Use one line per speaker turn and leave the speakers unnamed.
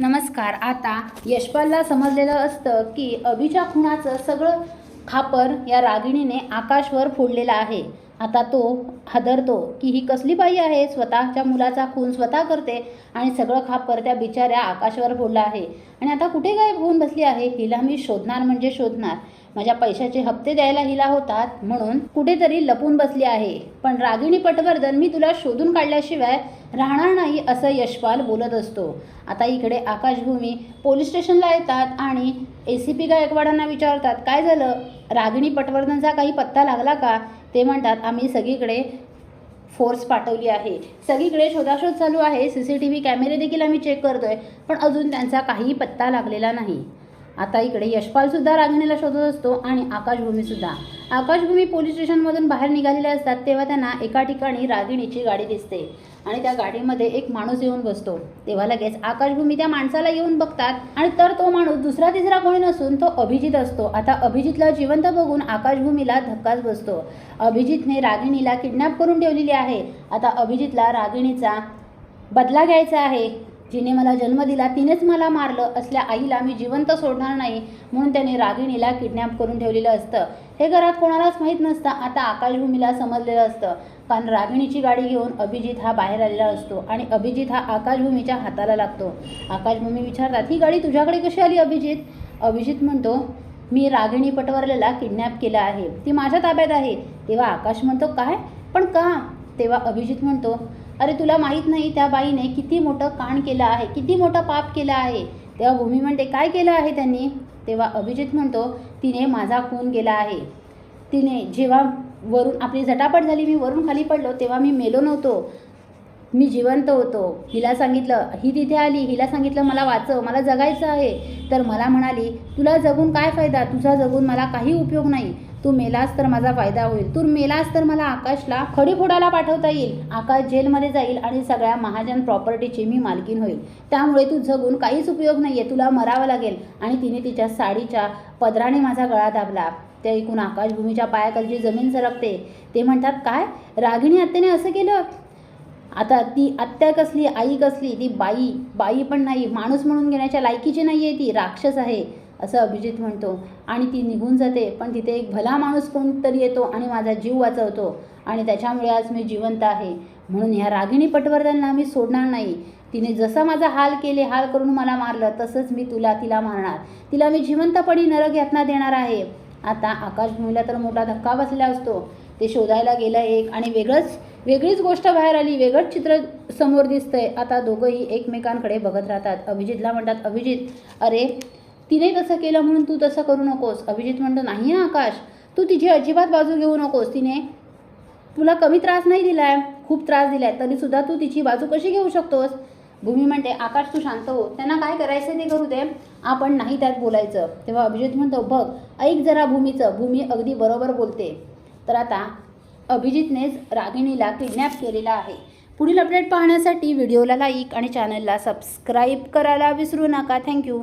नमस्कार आता यशपालला समजलेलं असतं की अभिच्या खुणाचं सगळं खापर या रागिणीने आकाशवर फोडलेलं आहे. आता तो हादरतो की ही कसली बाई आहे? स्वतःच्या मुलाचा खून स्वतः करते आणि सगळं खापर त्या बिचाऱ्या आकाशवर फोडलं आहे. आणि आता कुठे गायब होऊन बसली आहे? हिला मी शोधणार म्हणजे शोधणार. माझ्या पैशाचे हप्ते द्यायला हिला होतात म्हणून कुठेतरी लपून बसली आहे. पण रागिणी पटवर्धन मी तुला शोधून काढल्याशिवाय राहणार नाही असं यशपाल बोलत असतो. आता इकडे आकाशभूमी पोलीस स्टेशनला येतात आणि ए सी पी गायकवाडांना विचारतात काय झालं? रागिणी पटवर्धनचा काही पत्ता लागला का? ते म्हणतात आम्ही सगळीकडे फोर्स पाठवली आहे. सगळीकडे शोधाशोध चालू आहे. सी सी टी व्ही कॅमेरे देखील आम्ही चेक करतोय पण अजून त्यांचा काही पत्ता लागलेला नाही. आता इकडे यशपालसुद्धा रागिणीला शोधत असतो आणि आकाशभूमीसुद्धा. आकाशभूमी पोलीस स्टेशनमधून बाहेर निघालेले असतात तेव्हा त्यांना एका ठिकाणी रागिणीची गाडी दिसते आणि त्या गाडीमध्ये एक माणूस येऊन बसतो. तेव्हा लगेच आकाशभूमी त्या माणसाला येऊन बघतात आणि तर तो माणूस दुसरा तिसरा कोणी नसून तो अभिजित असतो. आता अभिजितला जिवंत बघून आकाशभूमीला धक्काच बसतो. अभिजितने रागिणीला किडनॅप करून ठेवलेली आहे. आता अभिजितला रागिणीचा बदला घ्यायचा आहे. जिने मला जन्म दिला तिनेच मला मारलं असल्या आईला मी जिवंत सोडणार नाही म्हणून त्याने रागिणीला किडनॅप करून ठेवलेलं असतं. हे घरात कोणालाच माहीत नसतं. आता आकाशभूमीला समजलेलं असतं. कारण रागिणीची गाडी घेऊन अभिजित हा बाहेर आलेला असतो आणि अभिजित हा आकाशभूमीच्या हाताला लागतो. आकाशभूमी विचारतात ही गाडी तुझ्याकडे कशी आली अभिजित? अभिजित म्हणतो मी रागिणी पटवर्लेला किडनॅप केला आहे. ती माझ्या ताब्यात आहे. तेव्हा आकाश म्हणतो काय? पण का? तेव्हा अभिजित म्हणतो अरे तुला माहीत नाही त्या बाईने किती मोठं काण केलं आहे किती मोठं पाप केलं आहे. तेव्हा भूमी म्हणते काय केलं आहे त्यांनी? तेव्हा अभिजित म्हणतो तिने माझा खून केला आहे. तिने जेव्हा वरून आपली झटापट झाली मी वरून खाली पडलो तेव्हा मी मेलो नव्हतो. मी जिवंत होतो. हिला सांगितलं ही तिथे आली. हिला सांगितलं मला वाचव. मला जगायचं आहे. तर मला म्हणाली तुला जगून काय फायदा? तुझा जगून मला काही उपयोग नाही. तू मेलास तर माझा फायदा होईल. तू मेलास तर मला आकाशला खडी फोडायला पाठवता येईल. आकाश जेलमध्ये जाईल आणि सगळ्या महाजन प्रॉपर्टीची मी मालकीन होईल. त्यामुळे तू जगून काहीच उपयोग नाही आहे तुला मरावं लागेल. आणि तिने तिच्या साडीच्या पदराने माझा गळा दाबला. ते ऐकून आकाशभूमीच्या पायाखालची जमीन सरकते. ते म्हणतात काय? रागिणी आत्याने असं केलं? आता ती आत्या कसली आई कसली ती बाई बाई पण नाही माणूस म्हणून घेण्याच्या लायकीची नाही आहे ती राक्षस आहे असं अभिजित म्हणतो. आणि ती निघून जाते पण तिथे एक भला माणूस कोणतरी येतो आणि माझा जीव वाचवतो. आणि त्याच्यामुळे आज मी जिवंत आहे. म्हणून ह्या रागिणी पटवर्धनला मी सोडणार नाही. तिने जसं माझा हाल केले हाल करून मला मारलं तसंच मी तुला तिला मारणार. तिला मी जिवंतपणी नरक यातना देणार आहे. आता आकाशभूमीला तर मोठा धक्का बसला असतो. ते शोधायला गेलं एक आणि वेगळंच वेगळीच गोष्ट बाहेर आली वेगळंच चित्र समोर दिसतंय. आता दोघंही एकमेकांकडे बघत राहतात. अभिजितला म्हणतात अभिजित अरे तिने तसं केलं म्हणून तू तसं करू नकोस. अभिजित म्हणतो नाही ना आकाश तू तिची अजिबात बाजू घेऊ नकोस. तिने तुला कमी त्रास नाही दिलाय? खूप त्रास दिलाय. तरीसुद्धा तू तिची बाजू कशी घेऊ शकतोस? भूमी म्हणते आकाश तू शांत हो. त्यांना काय करायचं ते करू दे. आपण नाही त्यात बोलायचं. तेव्हा अभिजित म्हणतो बघ ऐक जरा भूमीचं. भूमी अगदी बरोबर बोलते. तर आता अभिजितनेच रागिणीला किडनॅप केलेला आहे. पुढील अपडेट पाहण्यासाठी व्हिडिओला लाईक आणि चॅनलला सबस्क्राईब करायला विसरू नका. थँक्यू.